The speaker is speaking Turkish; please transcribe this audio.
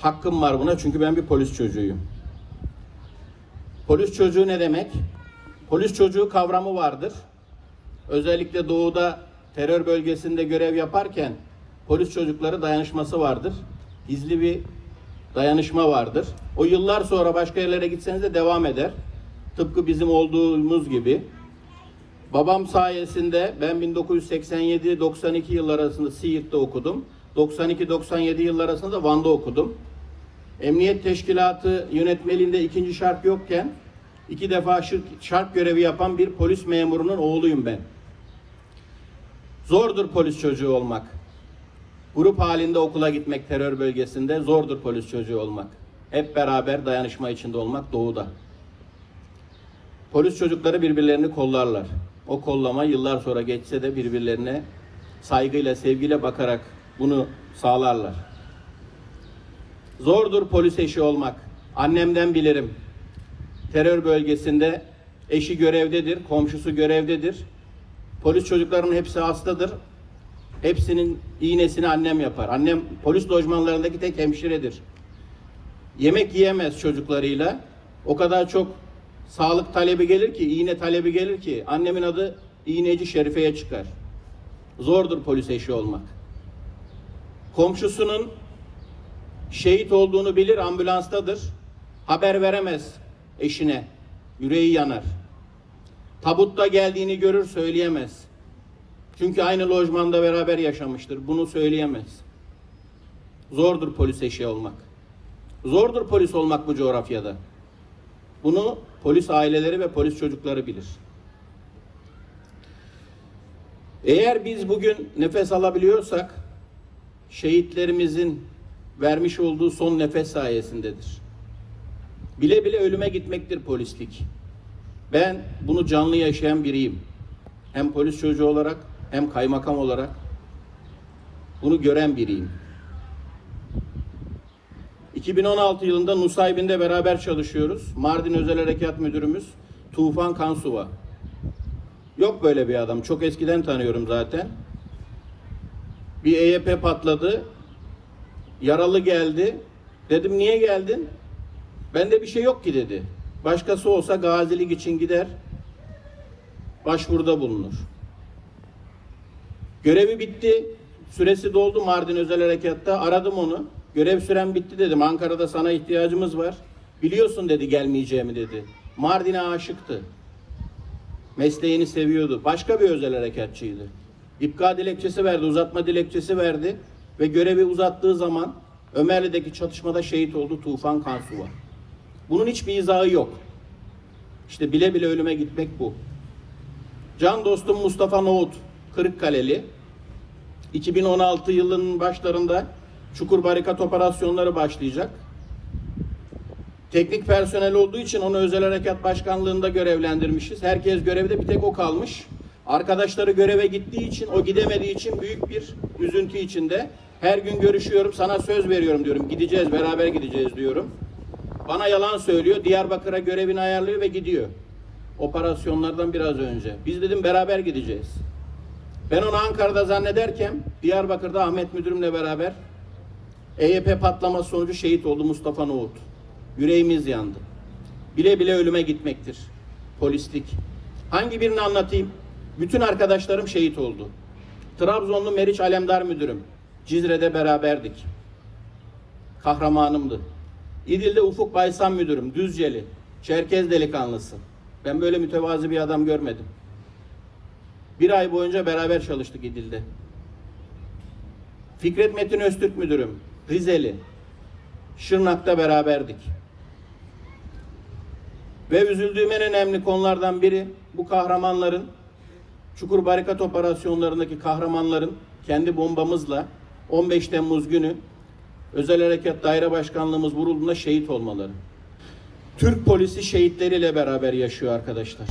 hakkım var buna çünkü ben bir polis çocuğuyum. Polis çocuğu ne demek? Polis çocuğu kavramı vardır. Özellikle doğuda terör bölgesinde görev yaparken polis çocukları dayanışması vardır. Gizli bir dayanışma vardır. O yıllar sonra başka yerlere gitseniz de devam eder. Tıpkı bizim olduğumuz gibi. Babam sayesinde ben 1987-92 yıllar arasında Siirt'te okudum. 92-97 yıllar arasında da Van'da okudum. Emniyet Teşkilatı yönetmeliğinde ikinci şart yokken iki defa şirk, şart görevi yapan bir polis memurunun oğluyum ben. Zordur polis çocuğu olmak. Grup halinde okula gitmek terör bölgesinde zordur polis çocuğu olmak. Hep beraber dayanışma içinde olmak doğuda. Polis çocukları birbirlerini kollarlar. O kollama yıllar sonra geçse de birbirlerine saygıyla, sevgiyle bakarak bunu sağlarlar. Zordur polis eşi olmak. Annemden bilirim. Terör bölgesinde eşi görevdedir, komşusu görevdedir. Polis çocuklarının hepsi hastadır. Hepsinin iğnesini annem yapar. Annem polis lojmanlarındaki tek hemşiredir. Yemek yiyemez çocuklarıyla. O kadar çok sağlık talebi gelir ki, iğne talebi gelir ki annemin adı iğneci Şerife'ye çıkar. Zordur polis eşi olmak. Komşusunun şehit olduğunu bilir, ambulanstadır. Haber veremez eşine. Yüreği yanar. Tabutta geldiğini görür, söyleyemez. Çünkü aynı lojmanda beraber yaşamıştır. Bunu söyleyemez. Zordur polis eşi olmak. Zordur polis olmak bu coğrafyada. Bunu polis aileleri ve polis çocukları bilir. Eğer biz bugün nefes alabiliyorsak şehitlerimizin vermiş olduğu son nefes sayesindedir. Bile bile ölüme gitmektir polislik. Ben bunu canlı yaşayan biriyim. Hem polis çocuğu olarak hem kaymakam olarak bunu gören biriyim. 2016 yılında Nusaybin'de beraber çalışıyoruz. Mardin Özel Harekat Müdürümüz Tufan Kansuva. Yok böyle bir adam. Çok eskiden tanıyorum zaten. Bir EYP patladı. Yaralı geldi. Dedim niye geldin? Bende bir şey yok ki dedi. Başkası olsa gazilik için gider. Başvuruda bulunur. Görevi bitti. Süresi doldu Mardin Özel Harekat'ta. Aradım onu. Görev süren bitti dedim. Ankara'da sana ihtiyacımız var. Biliyorsun dedi gelmeyeceğimi dedi. Mardin'e aşıktı. Mesleğini seviyordu. Başka bir özel harekatçıydı. İpka dilekçesi verdi, uzatma dilekçesi verdi ve görevi uzattığı zaman Ömerli'deki çatışmada şehit oldu Tufan Kansuva. Bunun hiçbir izahı yok. İşte bile bile ölüme gitmek bu. Can dostum Mustafa Nohut, Kırıkkaleli. 2016 yılının başlarında Çukur Barikat operasyonları başlayacak. Teknik personel olduğu için onu özel harekat başkanlığında görevlendirmişiz. Herkes görevde bir tek o kalmış. Arkadaşları göreve gittiği için, o gidemediği için büyük bir üzüntü içinde. Her gün görüşüyorum, sana söz veriyorum diyorum. Gideceğiz, beraber gideceğiz diyorum. Bana yalan söylüyor. Diyarbakır'a görevini ayarlıyor ve gidiyor. Operasyonlardan biraz önce. Biz dedim beraber gideceğiz. Ben onu Ankara'da zannederken Diyarbakır'da Ahmet müdürümle beraber EYP patlaması sonucu şehit oldu Mustafa Nohut. Yüreğimiz yandı. Bile bile ölüme gitmektir. Polislik. Hangi birini anlatayım? Bütün arkadaşlarım şehit oldu. Trabzonlu Meriç Alemdar müdürüm. Cizre'de beraberdik. Kahramanımdı. İdil'de Ufuk Baysan müdürüm. Düzceli. Çerkez delikanlısı. Ben böyle mütevazi bir adam görmedim. Bir ay boyunca beraber çalıştık İdil'de. Fikret Metin Öztürk müdürüm. Rizeli. Şırnak'ta beraberdik. Ve üzüldüğüm en önemli konulardan biri bu kahramanların Çukur Barikat operasyonlarındaki kahramanların kendi bombamızla 15 Temmuz günü Özel Harekat Daire Başkanlığımız vurulduğunda şehit olmaları. Türk polisi şehitleriyle beraber yaşıyor arkadaşlar.